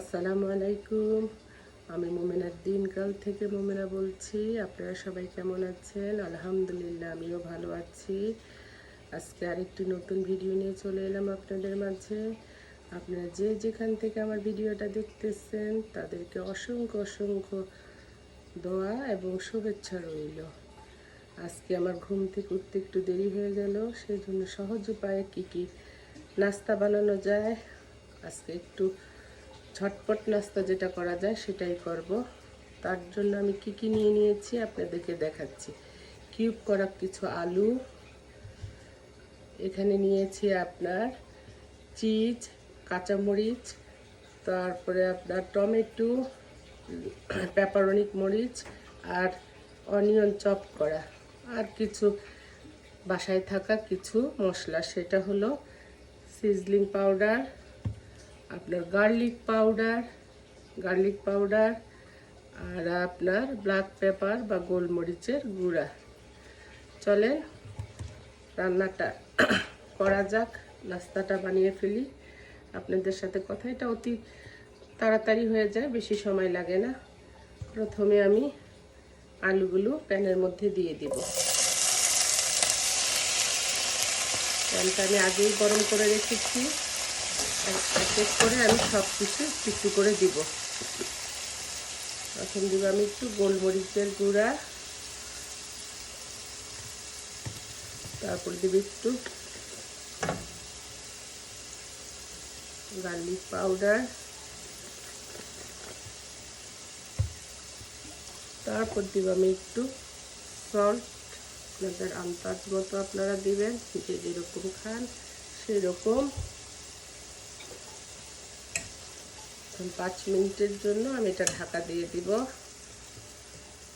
আসসালামু আলাইকুম। আমি মোমেনার দিনকাল থেকে মোমেনা বলছি, আপনারা সবাই কেমন আছেন? আলহামদুলিল্লাহ, আমিও ভালো আছি। আজকে আরেকটি নতুন ভিডিও নিয়ে চলে এলাম আপনাদের মাঝে। আপনারা যে যেখান থেকে আমার ভিডিওটা দেখতেছেন, তাদেরকে অসংখ্য অসংখ্য দোয়া এবং শুভেচ্ছা রইল। আজকে আমার ঘুম থেকে উঠতে একটু দেরি হয়ে গেল সেই জন্য সহজ উপায়ে কী কী নাস্তা বানানো যায়, আজকে একটু ঝটপট নাস্তা যেটা করা যায় সেটাই করব। তার জন্য আমি কি কি নিয়ে নিয়েছি আপনাদেরকে দেখাচ্ছি। কিউব করা কিছু আলু। এখানে নিয়েছি আপনার চিজ, কাঁচামরিচ, তারপরে আপনার টমেটো, পেপারনিক মরিচ আর অনিয়ন চপ করা। আর কিছু বাসায় থাকা কিছু মশলা। সেটা হলো সিজলিং পাউডার আপনার গার্লিক পাউডার গার্লিক পাউডার আর আপনার ব্ল্যাক পেপার বা গোলমরিচের গুঁড়া। চলেন রান্নাটা করা যাক, নাস্তাটা বানিয়ে ফেলি। আপনাদের সাথে কথা, এটা অতি তাড়াতাড়ি হয়ে যায়, বেশি সময় লাগে না। প্রথমে আমি আলুগুলো প্যানের মধ্যে দিয়ে দিব। প্যানটা আমি আগেই গরম করে রেখেছি। এক এক করে আমি সব কিছু একটু করে দিব। প্রথম দিব আমি একটু গোলমরিচের গুঁড়া। তারপর দিব একটু গার্লিক পাউডার তারপর দিব আমি একটু সল্ট আপনাদের আন্দাজ মতো আপনারা দিবেন, যে যেরকম খান সেরকম। এখন পাঁচ মিনিটের জন্য আমি এটা ঢাকা দিয়ে দিব।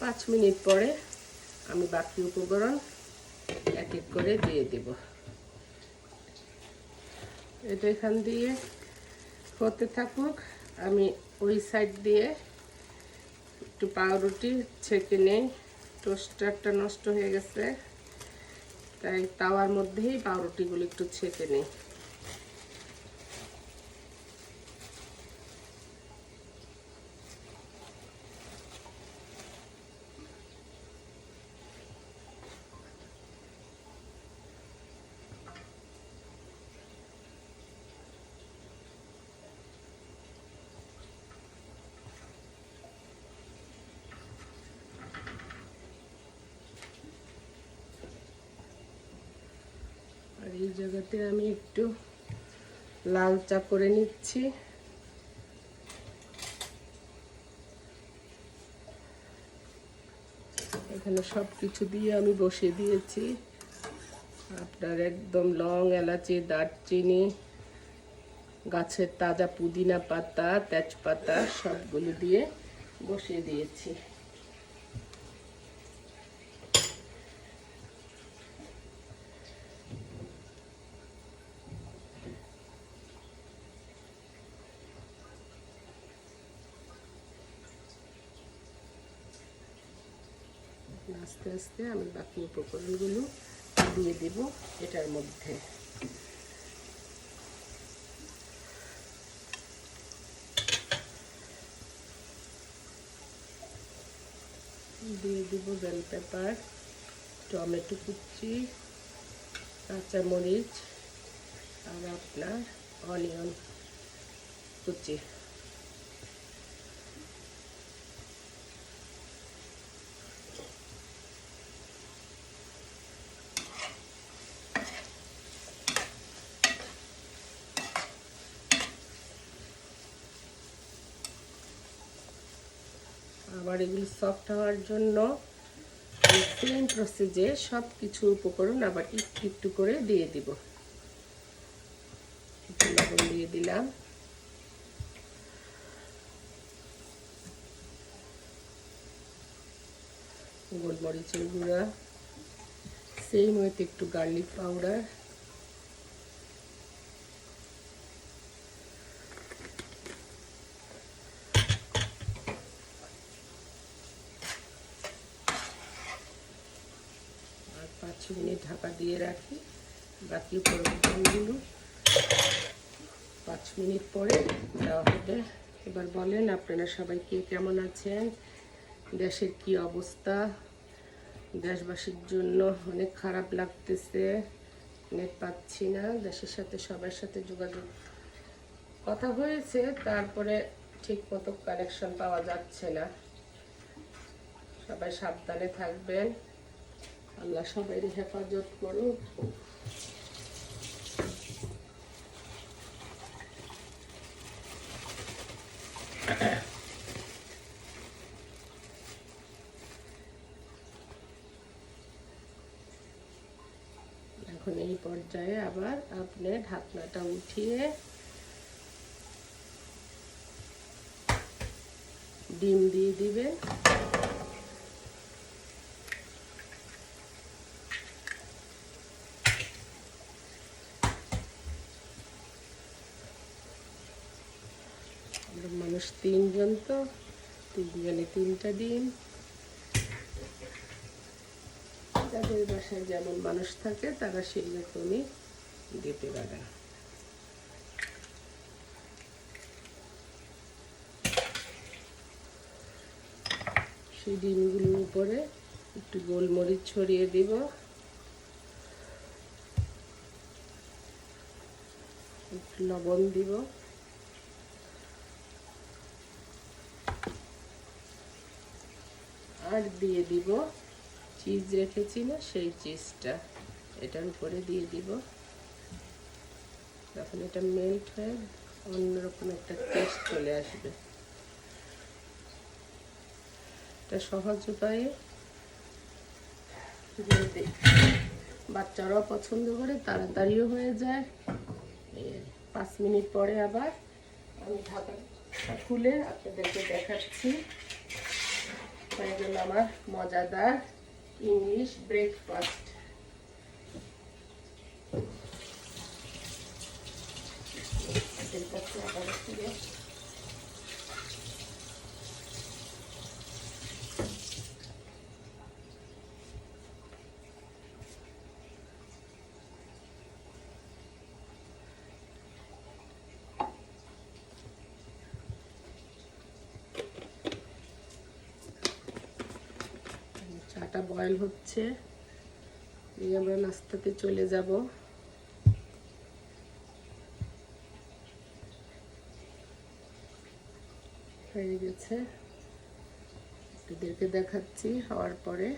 পাঁচ মিনিট পরে আমি বাকি উপকরণ এক এক করে দিয়ে দেব। এটা এখান দিয়ে হতে থাকুক, আমি ওই সাইড দিয়ে একটু পাউরুটি ছেঁকে নেই। টোস্টারটা নষ্ট হয়ে গেছে, তাই তাওয়ার মধ্যেই পাউরুটিগুলো একটু ছেঁকে নেই আর জায়গাতে আমি একটু লাল চা করে নিচ্ছি। এখানে সব কিছু দিয়ে আমি বসিয়ে দিয়েছি। আপনার একদম লং এলাচি, দারচিনি, গাছের তাজা পুদিনা পাতা, তেজপাতা সবগুলো দিয়ে বসিয়ে দিয়েছি। আস্তে আস্তে আমি বাকি উপকরণগুলো দিয়ে দেব এটার মধ্যে। দিয়ে দিব বেল পেপার টমেটো কুচি, কাঁচামরিচ আর আপনার অনিয়ন কুচি। আবার এগুলি সফট হওয়ার জন্য সেম প্রসেসে সব কিছু উপকরণ আবার একটু একটু করে দিয়ে দিব। লবণ দিয়ে দিলাম। গোলমরিচের গুঁড়া সেই মতো একটু গার্লিক পাউডার পাঁচ মিনিট ঢাকা দিয়ে রাখি। বাকি উপকরণগুলো পাঁচ মিনিট পরে দেওয়া হবে। এবার বলেন আপনারা সবাই কে কেমন আছেন? দেশের কি অবস্থা? দেশবাসীর জন্য অনেক খারাপ লাগতেছে। নেট পাচ্ছি না। দেশের সাথে সবার সাথে যোগাযোগ কথা হয়েছে। তারপরে ঠিক মতো কানেকশন পাওয়া যাচ্ছে না। সবাই সাবধানে থাকবেন। আল্লাহ সবাই হেফাজত করুন এখন এই পর্যায়ে আবার আপনি ঢাকনাটা উঠিয়ে ডিম দিয়ে দিবেন আমরা মানুষ তিনজন তো, তিনজনে তিনটা ডিম যাদের বাসায় যেমন মানুষ থাকে, তারা সেই রকমই দিতে পারে সেই ডিমগুলোর উপরে একটু গোলমরিচ ছড়িয়ে দিব। একটু লবণ দিব। আর দিয়ে দিব চিজ রেখেছি না, সেই চিজটা এটার উপরে দিয়ে দিব। তখন এটা মেল্ট হয়ে অন্যরকম একটা টেস্ট চলে আসবে। এটা সহজ উপায়ে বাচ্চারাও পছন্দ করে, তাড়াতাড়িও হয়ে যায়। পাঁচ মিনিট পরে আবার আমি ঢাকা খুলে আপনাদেরকে দেখাচ্ছি। হয়ে গেল আমার মজাদার ইংলিশ ব্রেকফাস্ট কাছে আবার চাটা বয়েল হচ্ছে। এই আমরা নাস্তাতে চলে যাব। হয়ে গেছে। এদেরকে দেখাচ্ছি হওয়ার পরে।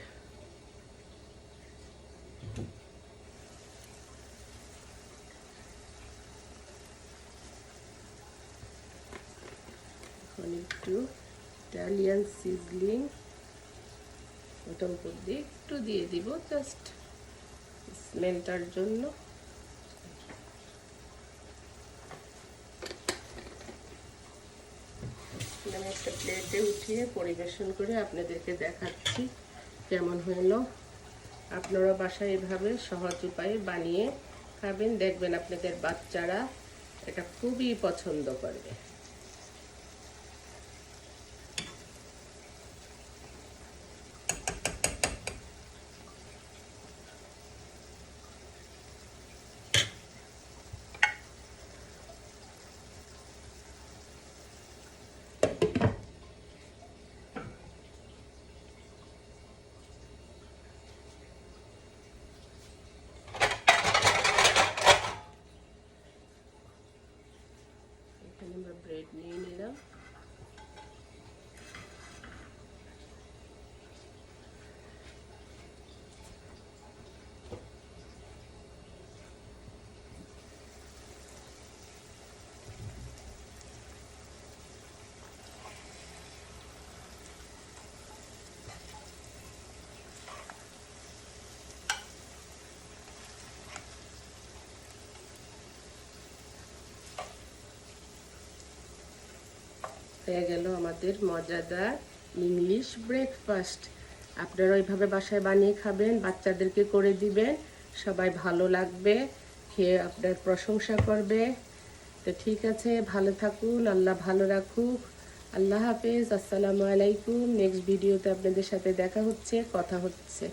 এখন একটু ইটালিয়ান সিজলিং ওটার উপর দিয়ে একটু দিয়ে দিব জাস্ট স্মেলটার জন্য। একটা প্লেটে উঠিয়ে পরিবেশন করে আপনাদেরকে দেখাচ্ছি কেমন হলো। আপনারা বাসায় এভাবে সহজ উপায়ে বানিয়ে খাবেন। দেখবেন আপনাদের বাচ্চারা এটা খুবই পছন্দ করবে এখানে আমরা ব্রেড নিয়ে নিলাম হয়ে গেল আমাদের মজাদার ইংলিশ ব্রেকফাস্ট আপনারা ওইভাবে বাসায় বানিয়ে খাবেন, বাচ্চাদেরকে করে দিবেন, সবাই ভালো লাগবে, খেয়ে আপনার প্রশংসা করবে। তো ঠিক আছে, ভালো থাকুন, আল্লাহ ভালো রাখুক। আল্লাহ হাফেজ, আসসালামু আলাইকুম। নেক্সট ভিডিওতে আপনাদের সাথে দেখা হচ্ছে, কথা হচ্ছে।